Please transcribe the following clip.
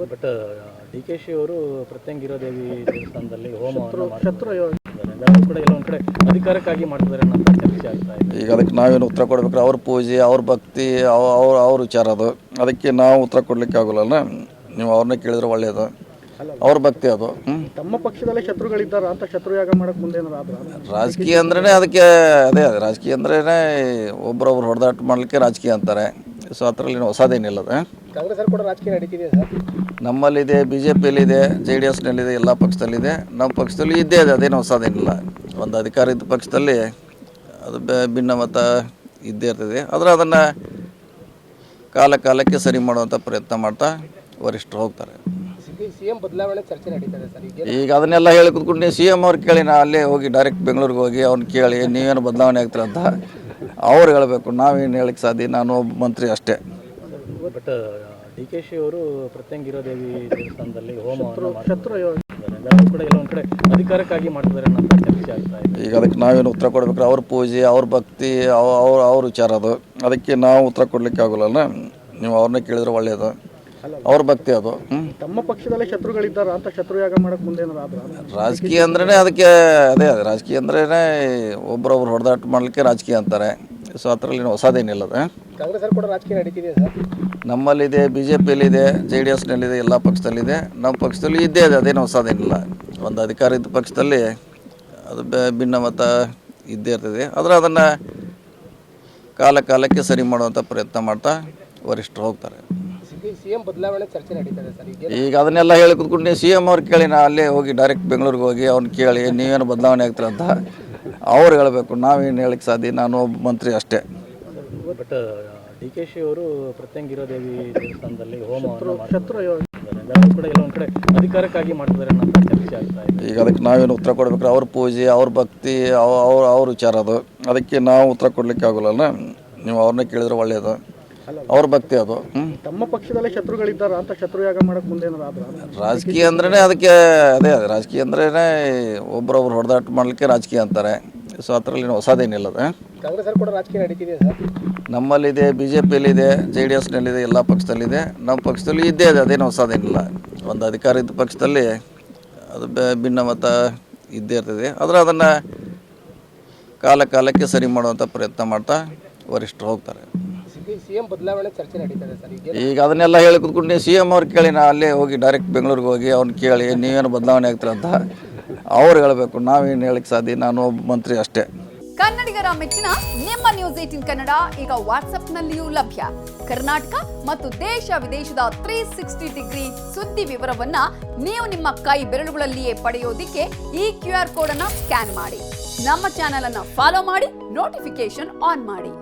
But D K she ಅವರು ಪ್ರತ್ಯಂಗಿರೋ ದೇವಿ ದೇವಸ್ಥಾನದಲ್ಲಿ ಹೋಮ ಕೂಡ ಎಲ್ಲ ಒಂದ್ ಕಡೆ ಅಧಿಕಾರಕ್ಕಾಗಿ ಮಾಡ್ತಿದ್ದಾರೆ ಅನ್ನೋ ಚರ್ಚೆ ಆಗ್ತಾ ಇದೆ. ಈಗ ಅದಕ್ಕೆ ನಾವೇನು ಉತ್ತರ ಕೊಡ್ಬೇಕು? ಅವ್ರ ಪೂಜೆ ಅವ್ರ ಭಕ್ತಿ ಅವ ಅವ್ರ ಅವ್ರ ವಿಚಾರ ಅದು. ಅದಕ್ಕೆ ನಾವು ಉತ್ತರ ಕೊಡ್ಲಿಕ್ಕೆ ಆಗೋಲ್ಲ ನೀವು ಅವ್ರನ್ನ ಕೇಳಿದ್ರೆ ಒಳ್ಳೆಯದು ಅವ್ರ ಭಕ್ತಿ ಅದು. ತಮ್ಮ ಪಕ್ಷದಲ್ಲೇ ಶತ್ರುಗಳಿದ್ದಾರೆ ಅಂತ ಶತ್ರುಯಾಗ ಮಾಡಕ್ ಮುಂದೆ ಏನಾರ ರಾಜಕೀಯ ಅಂದ್ರೇ ಅದಕ್ಕೆ ಅದೇ ಅದೇ ರಾಜಕೀಯ ಅಂದ್ರೇನೆ ಒಬ್ರೊಬ್ರು ಹೊಡೆದಾಟ ಮಾಡ್ಲಿಕ್ಕೆ ರಾಜಕೀಯ ಅಂತಾರೆ. ಸೊ ಅದರಲ್ಲಿ ಹೊಸದೇನಿಲ್ಲ ಅದು ಕಾಂಗ್ರೆಸ್ ಕೂಡ ರಾಜಕೀಯ ನಡೀತಿದೆ ಸರ್? ನಮ್ಮಲ್ಲಿದೆ ಬಿ ಜೆ ಪಿಯಲ್ಲಿದೆ ಜೆ ಡಿ ಎಸ್ನಲ್ಲಿದೆ ಎಲ್ಲ ಪಕ್ಷದಲ್ಲಿದೆ. ನಮ್ಮ ಪಕ್ಷದಲ್ಲಿ ಇದ್ದೇ ಇದೆ ಅದೇನು ಹೊಸದೇನಿಲ್ಲ ಒಂದು ಅಧಿಕಾರ ಇದ್ದ ಪಕ್ಷದಲ್ಲಿ ಅದು ಬೆ- ಭಿನ್ನಮತ ಇದ್ದೇ ಇರ್ತದೆ. ಆದರೆ ಅದನ್ನು ಕಾಲ ಕಾಲಕ್ಕೆ ಸರಿ ಮಾಡುವಂಥ ಪ್ರಯತ್ನ ಮಾಡ್ತಾ ವರಿಷ್ಠರು ಹೋಗ್ತಾರೆ. ಈಗ ಈಗ ಅದನ್ನೆಲ್ಲ ಹೇಳಿ ಕೂತ್ಕೊಂಡು ನೀವು ಸಿ ಎಂ ಅವ್ರು ಕೇಳಿ ನಾ ಅಲ್ಲೇ ಹೋಗಿ ಡೈರೆಕ್ಟ್ ಬೆಂಗಳೂರಿಗೆ ಹೋಗಿ ಅವ್ನು ಕೇಳಿ ನೀವೇನು ಬದಲಾವಣೆ ಆಗ್ತೀರ ಅಂತ. ಅವ್ರು ಹೇಳಬೇಕು ನಾವೇನು ಹೇಳಕ್ಕೆ ಸಾಧ್ಯ? ನಾನು ಒಬ್ಬ ಮಂತ್ರಿ ಅಷ್ಟೇ. ಬಟ್ ಡಿ ಕೆ ಶಿ ಅವರು ಪ್ರತ್ಯಂಗಿರೋ ದೇವಿ ದೇವಸ್ಥಾನದಲ್ಲಿ ಅಧಿಕಾರಕ್ಕಾಗಿ ಮಾಡ್ತಿದ್ದಾರೆ ಈಗ ಅದಕ್ಕೆ ನಾವೇನು ಉತ್ತರ ಕೊಡ್ಬೇಕು? ಅವ್ರ ಪೂಜೆ ಅವ್ರ ಭಕ್ತಿ ಅವ ಅವ್ರ ಅವ್ರ ವಿಚಾರ ಅದು. ಅದಕ್ಕೆ ನಾವು ಉತ್ತರ ಕೊಡ್ಲಿಕ್ಕೆ ಆಗೋಲ್ಲಲ್ಲ? ನೀವು ಅವ್ರನ್ನ ಕೇಳಿದ್ರೆ ಒಳ್ಳೆಯದು ಅವ್ರ ಭಕ್ತಿ ಅದು. ತಮ್ಮ ಪಕ್ಷದಲ್ಲೇ ಶತ್ರುಗಳಿದ್ದಾರ ಅಂತ ಶತ್ರುಯಾಗ ಮಾಡಕ್ ಮುಂದೆ ರಾಜಕೀಯ ಅಂದ್ರೇ ಅದಕ್ಕೆ ಅದೇ ಅದೇ ರಾಜಕೀಯ ಅಂದ್ರೇನೆ ಒಬ್ರೊಬ್ರು ಹೊಡೆದಾಟ ಮಾಡ್ಲಿಕ್ಕೆ ರಾಜಕೀಯ ಅಂತಾರೆ. ಸೊ ಅದರಲ್ಲಿ ಹೊಸದೇನಿಲ್ಲ ನಮ್ಮಲ್ಲಿದೆ ಬಿ ಜೆ ಪಿಯಲ್ಲಿದೆ ಜೆ ಡಿ ಎಸ್ನಲ್ಲಿದೆ ಎಲ್ಲ ಪಕ್ಷದಲ್ಲಿದೆ. ನಮ್ಮ ಪಕ್ಷದಲ್ಲಿ ಇದ್ದೇ ಇದೆ ಅದೇನು ಹೊಸದೇನಿಲ್ಲ. ಒಂದು ಅಧಿಕಾರ ಇದ್ದ ಪಕ್ಷದಲ್ಲಿ ಅದು ಭಿನ್ನಮತ ಇದ್ದೇ ಇರ್ತದೆ. ಆದರೆ ಅದನ್ನು ಕಾಲ ಕಾಲಕ್ಕೆ ಸರಿ ಮಾಡುವಂಥ ಪ್ರಯತ್ನ ಮಾಡ್ತಾ ವರಿಷ್ಠರು ಹೋಗ್ತಾರೆ. ಈಗ ಅದನ್ನೆಲ್ಲ ಹೇಳಿ ಕೂತ್ಕೊಂಡು ನೀವು ಸಿ ಎಂ ಅವ್ರು ಕೇಳಿ ನಾ ಅಲ್ಲೇ ಹೋಗಿ ಡೈರೆಕ್ಟ್ ಬೆಂಗಳೂರಿಗೆ ಹೋಗಿ ಅವ್ನು ಕೇಳಿ ನೀವೇನು ಬದಲಾವಣೆ ಆಗ್ತೀರ ಅಂತ? ಅವ್ರು ಹೇಳಬೇಕು ನಾವೇನು ಹೇಳಕ್ಕೆ ಸಾಧ್ಯ? ನಾನು ಒಬ್ಬ ಮಂತ್ರಿ ಅಷ್ಟೇ. ಬಟ್ ಡಿ ಕೆ ಶಿ ಅವರು ಪ್ರತ್ಯಂಗಿರೋ ದೇವಿ ದೇವಸ್ಥಾನದಲ್ಲಿ ಹೋಮ ಶತ್ರು ಕೂಡ ಕಡೆ ಅಧಿಕಾರಕ್ಕಾಗಿ ಮಾಡ್ತಿದ್ದಾರೆ ಅನ್ನೋ ಚರ್ಚೆ ಆಗ್ತಾ ಇದೆ. ಈಗ ಅದಕ್ಕೆ ನಾವೇನು ಉತ್ತರ ಕೊಡ್ಬೇಕು? ಅವ್ರ ಪೂಜೆ ಅವ್ರ ಭಕ್ತಿ ಅವ ಅವ್ರ ಅವ್ರ ವಿಚಾರ ಅದು. ಅದಕ್ಕೆ ನಾವು ಉತ್ತರ ಕೊಡ್ಲಿಕ್ಕೆ ಆಗೋಲ್ಲ ನೀವು ಅವ್ರನ್ನೇ ಕೇಳಿದ್ರೆ ಒಳ್ಳೆಯದು ಅವ್ರ ಭಕ್ತಿ ಅದು. ತಮ್ಮ ಪಕ್ಷದಲ್ಲೇ ಶತ್ರುಗಳಿದ್ದಾರ ಅಂತ ಶತ್ರುಯಾಗ ಮಾಡಕ್ ಮುಂದೆ ರಾಜಕೀಯ ಅಂದ್ರೇ ಅದಕ್ಕೆ ಅದೇ ಅದೇ ರಾಜಕೀಯ ಅಂದ್ರೇನೆ ಒಬ್ರೊಬ್ರು ಹೊಡೆದಾಟ ಮಾಡ್ಲಿಕ್ಕೆ ರಾಜಕೀಯ ಅಂತಾರೆ. ಸೊ ಅದರಲ್ಲಿ ಹೊಸದೇನಿಲ್ಲ ನಡೀತಿದೆ ಸರ್? ನಮ್ಮಲ್ಲಿದೆ ಬಿ ಜೆ ಪಿಯಲ್ಲಿದೆ ಜೆ ಡಿ ಎಸ್ನಲ್ಲಿದೆ ಎಲ್ಲ ಪಕ್ಷದಲ್ಲಿದೆ. ನಮ್ಮ ಪಕ್ಷದಲ್ಲಿ ಇದ್ದೇ ಇದೆ ಅದೇನು ಹೊಸದೇನಿಲ್ಲ ಒಂದು ಅಧಿಕಾರಿದ ಪಕ್ಷದಲ್ಲಿ ಅದು ಬೆ- ಭಿನ್ನಮತ ಇದ್ದೇ ಇರ್ತದೆ. ಆದರೆ ಅದನ್ನು ಕಾಲ ಕಾಲಕ್ಕೆ ಸರಿ ಮಾಡುವಂಥ ಪ್ರಯತ್ನ ಮಾಡ್ತಾ ವರಿಷ್ಠರು ಹೋಗ್ತಾರೆ. ಈಗ? ಅದನ್ನೆಲ್ಲ ಹೇಳಿ ಕೂತ್ಕೊಂಡು ನೀವು ಸಿ ಎಂ ಅವ್ರು ಕೇಳಿ ನಾ ಅಲ್ಲೇ ಹೋಗಿ ಡೈರೆಕ್ಟ್ ಬೆಂಗಳೂರಿಗೆ ಹೋಗಿ ಅವ್ನು ಕೇಳಿ ನೀವೇನು ಬದಲಾವಣೆ ಆಗ್ತೀರ ಅಂತ? ಅವ್ರು ಹೇಳಬೇಕು, ನಾವೇನು ಹೇಳಕ್ಕೆ ಸಾಧ್ಯ? ನಾನು ಒಬ್ಬ ಮಂತ್ರಿ ಅಷ್ಟೇ. ಕನ್ನಡಿಗರ ಮೆಚ್ಚಿನ ನಿಮ್ಮ ನ್ಯೂಸ್ ಏಟಿನ್ ಕನ್ನಡ ಈಗ ವಾಟ್ಸ್ಆಪ್ನಲ್ಲಿಯೂ ಲಭ್ಯ. ಕರ್ನಾಟಕ ಮತ್ತು ದೇಶ ವಿದೇಶದ ತ್ರೀ ಸಿಕ್ಸ್ಟಿ ಡಿಗ್ರಿ ಸುದ್ದಿ ವಿವರವನ್ನ ನೀವು ನಿಮ್ಮ ಕೈ ಬೆರಳುಗಳಲ್ಲಿಯೇ ಪಡೆಯೋದಿಕ್ಕೆ ಈ ಕ್ಯೂ ಆರ್ ಕೋಡ್ ಅನ್ನ ಸ್ಕ್ಯಾನ್ ಮಾಡಿ. ನಮ್ಮ ಚಾನೆಲ್ ಅನ್ನ ಫಾಲೋ ಮಾಡಿ ನೋಟಿಫಿಕೇಶನ್ ಆನ್ ಮಾಡಿ.